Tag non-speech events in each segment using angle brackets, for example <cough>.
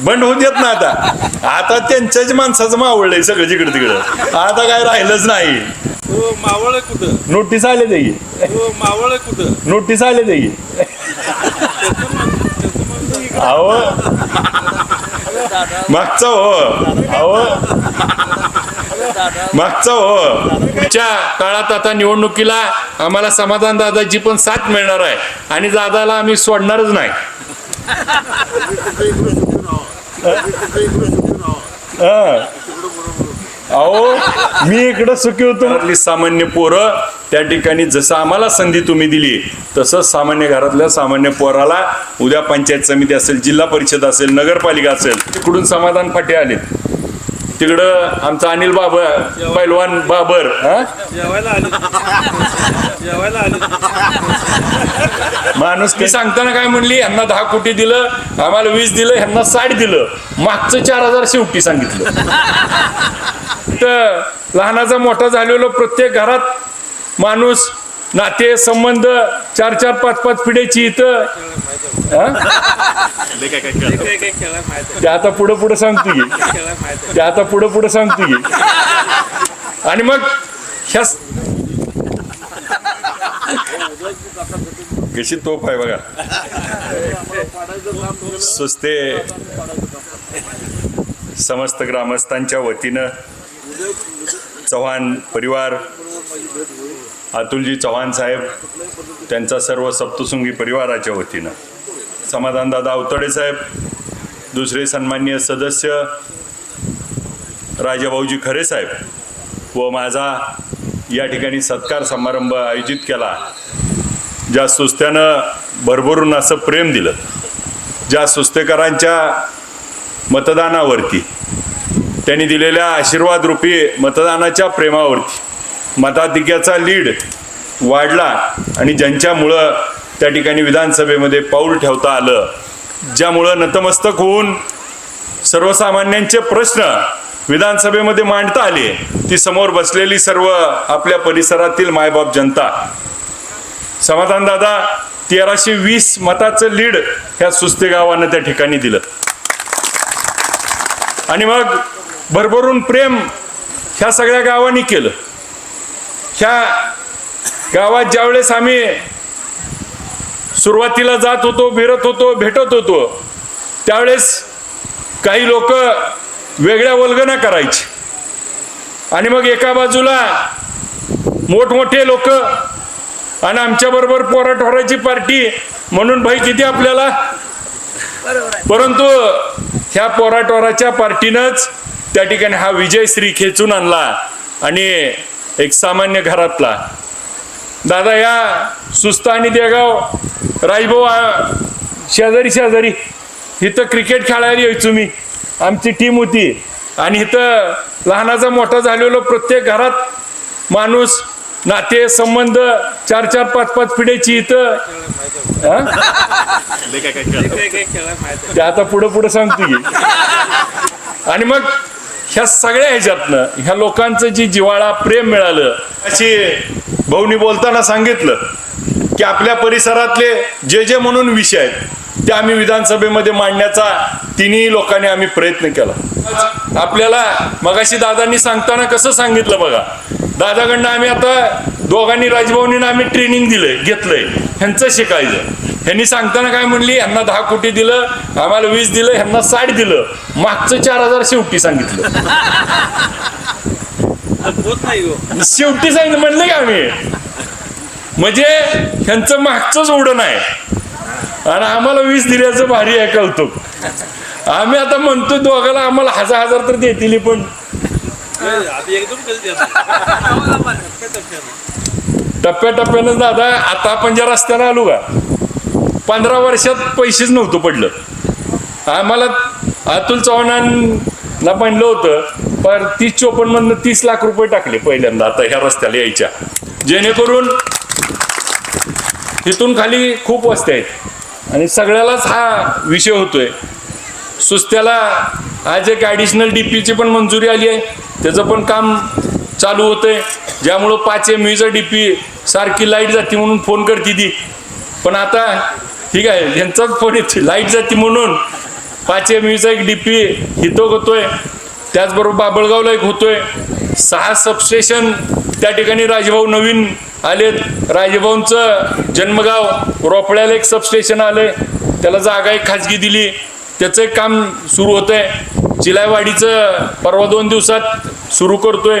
बंद होत येत ना आता. आता त्यांच्याच माणसाचं मावळलंय सगळं जिकडं तिकडं. आता काय राहिलंच नाही. हो मावळ कुठं? नोटीस आले ते. हो मावळ कुठं? नोटीस आले ते. अहो. मागचा हो. अहो. मागचा हो. च्या काळात आता निवडणुकीला आम्हाला समाधान दादाची पण साथ मिळणार आहे. आणि दादाला आम्ही सोडणारच नाही. हा. अहो मी इकडं सुखी होतो घरातली सामान्य पोरं त्या ठिकाणी जसं आम्हाला संधी तुम्ही दिली तसं सामान्य घरातल्या सामान्य पोराला उद्या पंचायत समिती असेल जिल्हा परिषद असेल नगरपालिका असेल तिकडून समाधान फाटे आले तिकडं आमचा अनिल बाबर पैलवान बाबर माणूस मी सांगताना काय म्हणली यांना दहा कोटी दिलं आम्हाला वीस दिलं ह्यांना साठ दिलं. मागचं चार हजार शेवटी सांगितलं. तर लहानाचा मोठा झालेलो प्रत्येक घरात माणूस नाते संबंध चार चार पाच पाच पिढ्याची इथं काय काय ते आता पुढं पुढं सांगतो की. त्या ते आता पुढं पुढं सांगतो की. आणि मग ह्या कशी तोफ आहे बघा. सुस्ते समस्त ग्रामस्थांच्या वतीनं चव्हाण परिवार अतुलजी चव्हाण साहेब त्यांचा सर्व सप्तसुंगी परिवाराच्या वतीनं. समाधानदादा अवतडे साहेब दुसरे सन्मान्य सदस्य राजाभाऊजी खरे साहेब व माझा या ठिकाणी सत्कार समारंभ आयोजित केला. ज्या सुस्त्यानं भरभरून असं प्रेम दिलं ज्या सुस्तेकरांच्या मतदानावरती त्यांनी दिलेल्या आशीर्वाद रूपी मतदानाच्या प्रेमावरती मताधिक्याचा लीड वाढला आणि ज्यांच्यामुळं त्या ठिकाणी विधानसभेमध्ये पाऊल ठेवता आलं ज्यामुळं नतमस्तक होऊन सर्वसामान्यांचे प्रश्न विधानसभेमध्ये मांडता आले ती समोर बसलेली सर्व आपल्या परिसरातील मायबाप जनता. समाधान दादा तेराशे वीस मताचं लीड ह्या सुस्ते गावानं त्या ठिकाणी दिलं. आणि मग भरभरून प्रेम ह्या सगळ्या गावांनी केलं. ह्या गावात ज्यावेळेस आम्ही सुरुवातीला जात होतो फिरत होतो भेटत होतो त्यावेळेस काही लोक वेगळ्या वल्गना करायची. आणि मग एका बाजूला मोठमोठे लोक आणि आमच्याबरोबर पोराठोराची पार्टी म्हणून भाई किती आपल्याला? परंतु ह्या पोराटोराच्या पार्टीनंच त्या ठिकाणी हा विजय श्री खेचून आणला. आणि एक सामान्य घरातला. दादा या सुस्त आणि देगाव राजभाऊ आ- शेजारी शेजारी. इथं क्रिकेट खेळायला यायचो मी. आमची टीम होती. आणि इथं लहानाचा मोठा झालेलो प्रत्येक घरात माणूस नाते संबंध चार चार पाच पाच पिढ्याची इथं ते आता पुढं पुढं सांगतो की. आणि मग ह्या सगळ्या ह्याच्यातनं ह्या लोकांचं जी जिवाळा प्रेम मिळालं अशी भाऊनी बोलताना सांगितलं की आपल्या परिसरातले जे जे म्हणून विषय आहेत ते आम्ही विधानसभेमध्ये मांडण्याचा तिन्ही लोकांनी आम्ही प्रयत्न केला. आपल्याला मगाशी दादांनी सांगताना कसं सांगितलं बघा दादाकडनं आम्ही आता दोघांनी राजभवनीनं आम्ही ट्रेनिंग दिलंय घेतलंय ह्यांचं शिकायचं. ह्यांनी सांगताना काय म्हणली? ह्यांना दहा कोटी दिलं आम्हाला वीस दिलं ह्यांना साठ दिलं. मागचं चार हजार शेवटी सांगितलं. शेवटी सांगितलं म्हणलं का आम्ही? म्हणजे ह्यांचं मागचंच उडण आहे आणि आम्हाला वीस दिल्याचं भारी आहे कौतुक. आम्ही आता म्हणतो दोघाला आम्हाला हजार हजार तर देतील पण. टप्प्या टप्प्यानं टप्प्याटप्प्यानं दादा आता आपण ज्या रस्त्याला आलो का? पंधरा वर्षात पैसेच नव्हतं पडलं. आम्हाला अतुल चव्हाणांना म्हणलं होतं पर तीस चोपन्नमधनं तीस लाख रुपये टाकले पहिल्यांदा आता ह्या रस्त्याला यायच्या. जेणेकरून तिथून खाली खूप वस्त्या आहेत. आणि सगळ्यालाच हा विषय होतोय. सुस्त्याला आज एक ॲडिशनल डी पीची पण मंजुरी आली आहे. त्याचं पण काम चालू होतंय. ज्यामुळं पाच एम व्हीचं डीपी सारखी लाइट जाते म्हणून फोन करते ती. पण आता ठीक आहे यांचाच फोन येते लाइट जाते म्हणून. पाच एम यूचा एक डी पी हितो होतोय. त्याचबरोबर बाबळगावला एक होतोय. सहा सबस्टेशन त्या ठिकाणी राजभाऊ नवीन आलेत. राजभाऊंचं जन्मगाव रोपड्याला एक सबस्टेशन आलंय. त्याला जागा एक खाजगी दिली. त्याचं एक काम सुरू होतंय. चिलायवाडीचं परवा दोन दिवसात सुरू करतोय.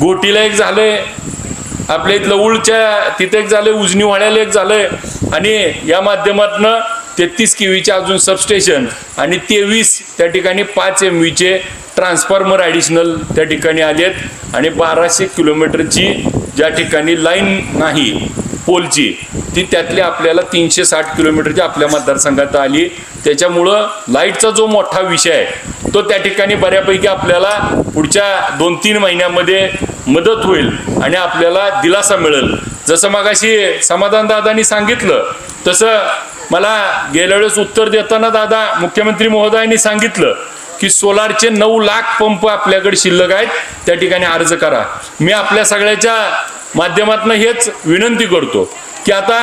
गोटीला एक झालंय. आपल्या इथलं उळच्या तिथे एक झालंय उजनी वाड्याला एक झालंय. आणि या माध्यमातनं तेहतीस किवीचे अजून सबस्टेशन आणि तेवीस त्या ठिकाणी पाच एम व्हीचे ट्रान्सफॉर्मर ॲडिशनल त्या ठिकाणी आलेत. आणि बाराशे किलोमीटरची ज्या ठिकाणी लाईन नाही पोलची ती त्यातली आपल्याला तीनशे साठ किलोमीटरची आपल्या मतदारसंघात आली. त्याच्यामुळं लाईटचा जो मोठा विषय आहे तो त्या ठिकाणी बऱ्यापैकी आपल्याला पुढच्या दोन तीन महिन्यामध्ये मदत होईल आणि आपल्याला दिलासा मिळेल. जसं मगाशी समाधान दादांनी सांगितलं तसं मला गेल्या वेळेस उत्तर देताना दादा मुख्यमंत्री महोदयांनी सांगितलं की सोलारचे नऊ लाख पंप आपल्याकडे शिल्लक आहेत त्या ठिकाणी अर्ज करा. मी आपल्या सगळ्याच्या माध्यमातून हेच विनंती करतो की आता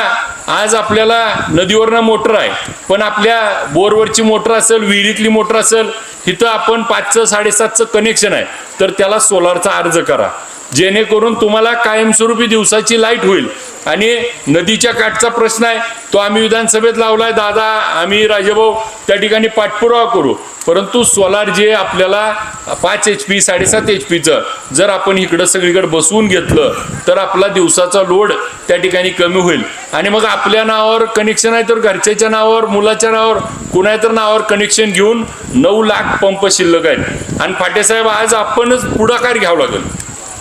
आज आपल्याला नदीवरनं मोटर आहे पण आपल्या बोरवरची मोटर असेल विहिरीतली मोटर असेल इथं आपण पाचचं साडेसातचं कनेक्शन आहे तर त्याला सोलारचा अर्ज करा. जेणेकरून तुम्हाला कायमस्वरूपी दिवसाची लाइट होईल. आणि नदीच्या काठचा प्रश्न आहे तो आम्ही विधानसभेत लावलाय. दादा आम्ही राजेभाऊ त्या ठिकाणी पाठपुरावा करू. परंतु सोलार जे आपल्याला पाच एच पी साडेसात एच पीचं जर आपण इकडं सगळीकडे बसवून घेतलं तर आपला दिवसाचा लोड त्या ठिकाणी कमी होईल. आणि मग आपल्या नावावर कनेक्शन आहे तर घरच्याच्या नावावर मुलाच्या नावावर कुणाच्या नावावर कनेक्शन घेऊन नऊ लाख पंप शिल्लक आहेत. आणि फाटेसाहेब आज आपणच पुढाकार घ्यावा लागेल.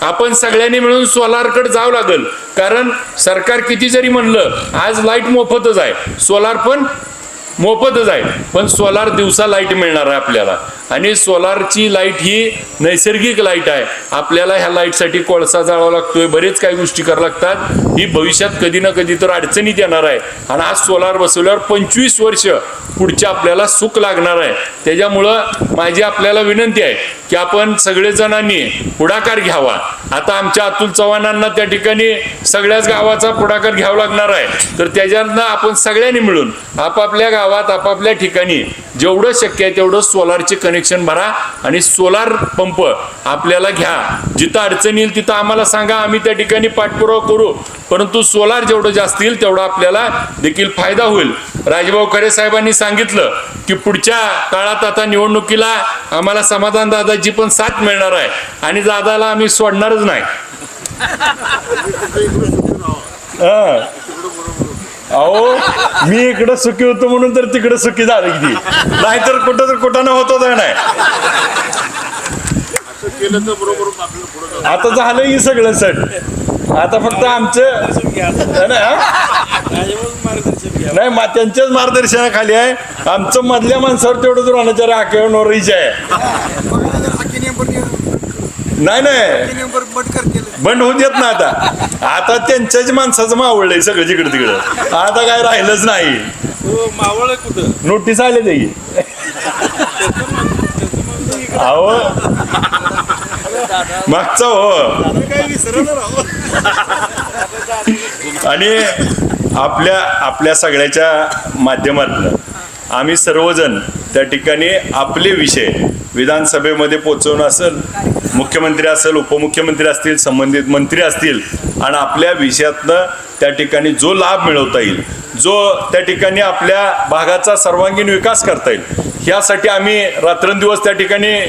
आपण सगळ्यांनी मिळून सोलारकडे जावं लागेल. कारण सरकार किती जरी म्हणलं आज लाइट मोफतच आहे. सोलार पण मोफतच आहे. पण सोलार दिवसा लाइट मिळणार आहे आपल्याला. आणि सोलारची लाइट ही नैसर्गिक लाइट आहे. आपल्याला ह्या लाईटसाठी कोळसा जाळावा लागतोय बरेच काही गोष्टी करावं लागतात. ही भविष्यात कधी ना कधी तर अडचणीत येणार आहे. आणि आज सोलार बसवल्यावर पंचवीस वर्ष पुढच्या आपल्याला सुख लागणार आहे. त्याच्यामुळं माझी आपल्याला विनंती आहे की आपण सगळेजणांनी पुढाकार घ्यावा. आता आमच्या अतुल चव्हाणांना त्या ठिकाणी सगळ्याच गावाचा पुढाकार घ्यावा लागणार आहे. तर त्याच्यातनं आपण सगळ्यांनी मिळून आपापल्या गावात आपापल्या ठिकाणी जेवढं शक्य आहे तेवढं सोलारचे कनेक्शन भरा आणि सोलार पंप आपल्याला घ्या. जिथं अडचण येईल तिथं आम्हाला सांगा आम्ही त्या ठिकाणी पाठपुरावा करू. परंतु सोलार जेवढं जास्त येईल तेवढा आपल्याला देखील फायदा होईल. राजभाऊ खरे साहेबांनी सांगितलं की पुढच्या काळात आता निवडणुकीला आम्हाला समाधान दादाची पण साथ मिळणार आहे. आणि दादाला आम्ही सोडणारच नाही. <laughs> हा. अहो मी इकडं सुखी होतो म्हणून तर तिकडं सुखी झालं किती नाहीतर कुठं तर कुठं होतो तर नाही आता झालं ही सगळं सट आता फक्त आमचं ना, नाही मा त्यांच्याच मार्गदर्शनाखाली आहे. आमचं मधल्या माणसावर तेवढं द्रोणाचार्य आकेवर नोरीच आहे. नाही नाही. बंद होऊ देत ना आता. आता त्यांच्याच माणसाचं मावळलंय सगळं जिकडं तिकडं. आता काय राहिलंच नाही. हो मावळ कुठं? नोटीस आले ते. अहो. मागचा हो. आणि आपल्या आपल्या सगळ्याच्या माध्यमातून आम्ही सर्वजण त्या ठिकाणी आपले विषय विधानसभेमध्ये पोचवणं असेल मुख्यमंत्री असेल उपमुख्यमंत्री असतील संबंधित मंत्री असतील आणि आपल्या विषयातनं त्या ठिकाणी जो लाभ मिळवता येईल जो त्या ठिकाणी आपल्या भागाचा सर्वांगीण विकास करता येईल ह्यासाठी आम्ही रात्रंदिवस त्या ठिकाणी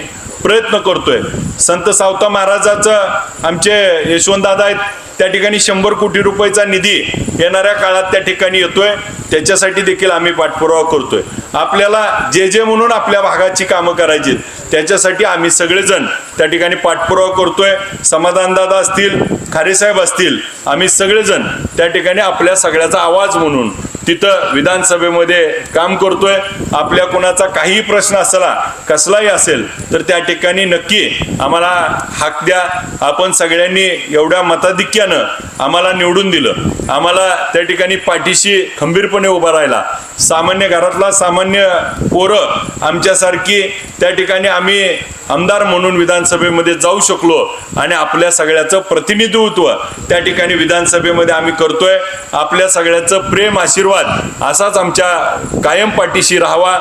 प्रयत्न करतोय. संत सावता महाराजाचं आमचे यशवंतदादा आहेत त्या ठिकाणी शंभर कोटी रुपयाचा निधी येणाऱ्या काळात त्या ठिकाणी येतोय. त्याच्यासाठी देखील आम्ही पाठपुरावा करतोय. आपल्याला जे जे म्हणून आपल्या भागाची कामं करायची त्याच्यासाठी आम्ही सगळेजण त्या ठिकाणी पाठपुरावा करतोय. समाधानदादा असतील खारेसाहेब असतील आम्ही सगळेजण त्या ठिकाणी आपल्या सगळ्याचा आवाज म्हणून तिथं विधानसभेमध्ये काम करतोय. आपल्या कोणाचा काहीही प्रश्न असला कसलाही असेल तर त्या ठिकाणी नक्की आम्हाला हाक द्या. आपण सगळ्यांनी एवढ्या मताधिक्यानं आम्हाला निवडून दिलं. आम्हाला त्या ठिकाणी पाठीशी खंबीरपणे उभा राहिला. सामान्य घरातला सामान्य पोरं आमच्यासारखी त्या ठिकाणी आम्ही आमदार म्हणून विधानसभेमध्ये जाऊ शकलो आणि आपल्या सगळ्याचं प्रतिनिधित्व त्या ठिकाणी विधानसभेमध्ये आम्ही करतोय. आपल्या सगळ्याचं प्रेम आशीर्वाद असाच आमच्या कायम पाठीशी राहावा.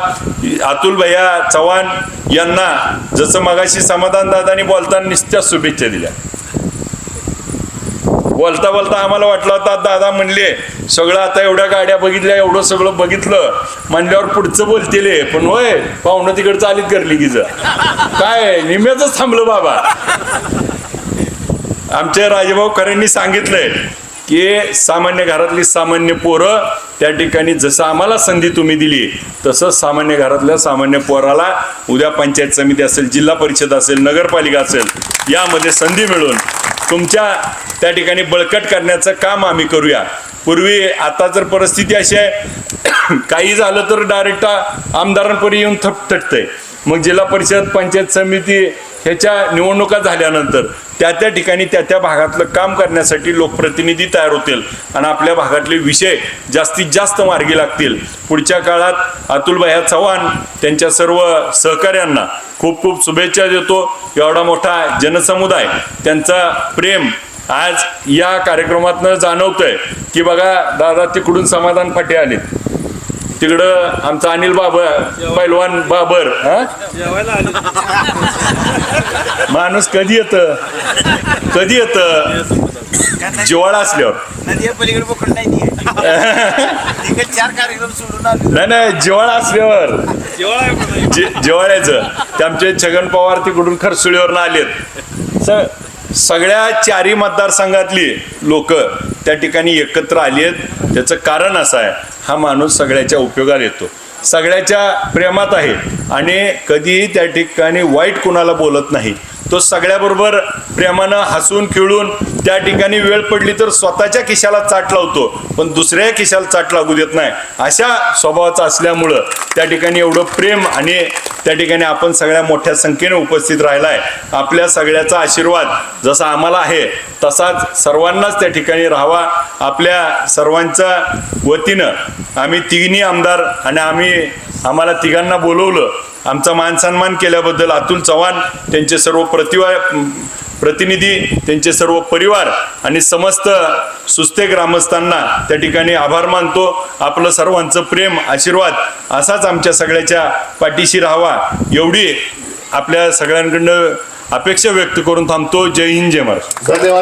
अतुल भैया चव्हाण यांना जसं मगाशी समाधान दादानी बोलताना निश्चित शुभेच्छा दिल्या. बोलता बोलता आम्हाला वाटलं होतं दादा म्हणले सगळं आता एवढ्या गाड्या बघितल्या एवढं सगळं बघितलं. म्हणल्यावर पुढचं बोलतील पण होय पाहुणं तिकडं चालीत करली की काय निम्याच थांबलं बाबा. आमच्या राजेभाऊ खरेंनी सांगितलंय की सामान्य घरातली सामान्य पोरं त्या ठिकाणी जसं आम्हाला संधी तुम्ही दिली तसं सामान्य घरातल्या सामान्य पोराला उद्या पंचायत समिती असेल जिल्हा परिषद असेल नगरपालिका असेल यामध्ये संधी मिळून तुमच्या त्या ठिकाणी बळकट करण्याचं काम आम्ही करूया. पूर्वी आता जर परिस्थिती अशी आहे <coughs> काही झालं तर डायरेक्ट आमदारांपर्यंत येऊन थपथटतंय. मग जिल्हा परिषद पंचायत समिती ह्याच्या निवडणुका झाल्यानंतर त्या त्या ठिकाणी त्या त्या भागातलं काम करण्यासाठी लोकप्रतिनिधी तयार होतील आणि आपल्या भागातले विषय जास्तीत जास्त मार्गी लागतील. पुढच्या काळात अतुलभाया चव्हाण त्यांच्या सर्व सहकाऱ्यांना खूप खूप शुभेच्छा देतो. एवढा मोठा जनसमुदाय त्यांचा प्रेम आज या कार्यक्रमातनं जाणवतंय. की बघा दादा तिकडून समाधान फाटे आले तिकडं आमचा अनिल बाबर पैलवान बाबर हा? माणूस कधी येत? कधी येत? जिवाळा असल्यावर. नाही नाही जिवाळा असल्यावर. जिवाळ्याचं ते आमचे छगन पवार तिकडून खरसुळीवरनं आलेत. स- सगळ्या चारी मतदारसंघातली लोक त्या ठिकाणी एकत्र आली आहेत. त्याचं कारण असं आहे हा माणूस सगळ्याच्या उपयोगाला येतो. सगळ्याच्या प्रेमात आहे आणि कधीही त्या ठिकाणी वाईट कुणाला बोलत नाही. तो सगळ्याबरोबर प्रेमानं हसून खेळून त्या ठिकाणी वेळ पडली तर स्वतःच्या खिशाला चाट लावतो पण दुसऱ्या खिशाला चाट लागू देत नाही. अशा स्वभावाचा असल्यामुळं त्या ठिकाणी एवढं प्रेम आणि त्या ठिकाणी आपण सगळ्या मोठ्या संख्येने उपस्थित राहिलाय. आपल्या सगळ्याचा आशीर्वाद जसा आम्हाला आहे तसाच सर्वांनाच त्या ठिकाणी राहावा. आपल्या सर्वांच्या वतीनं आम्ही तिघी आमदार आणि आम्ही आम्हाला तिघांना बोलवलं आमचा मान सन्मान केल्याबद्दल अतुल चव्हाण त्यांचे सर्व प्रतिभा प्रतिनिधी त्यांचे सर्व परिवार आणि समस्त सुस्ते ग्रामस्थांना त्या ठिकाणी आभार मानतो. आपलं सर्वांचं प्रेम आशीर्वाद असाच आमच्या सगळ्याच्या पाठीशी राहावा. एवढी आपल्या सगळ्यांकडनं अपेक्षा व्यक्त करून थांबतो. जय हिंद जय महाराष्ट्र. धन्यवाद.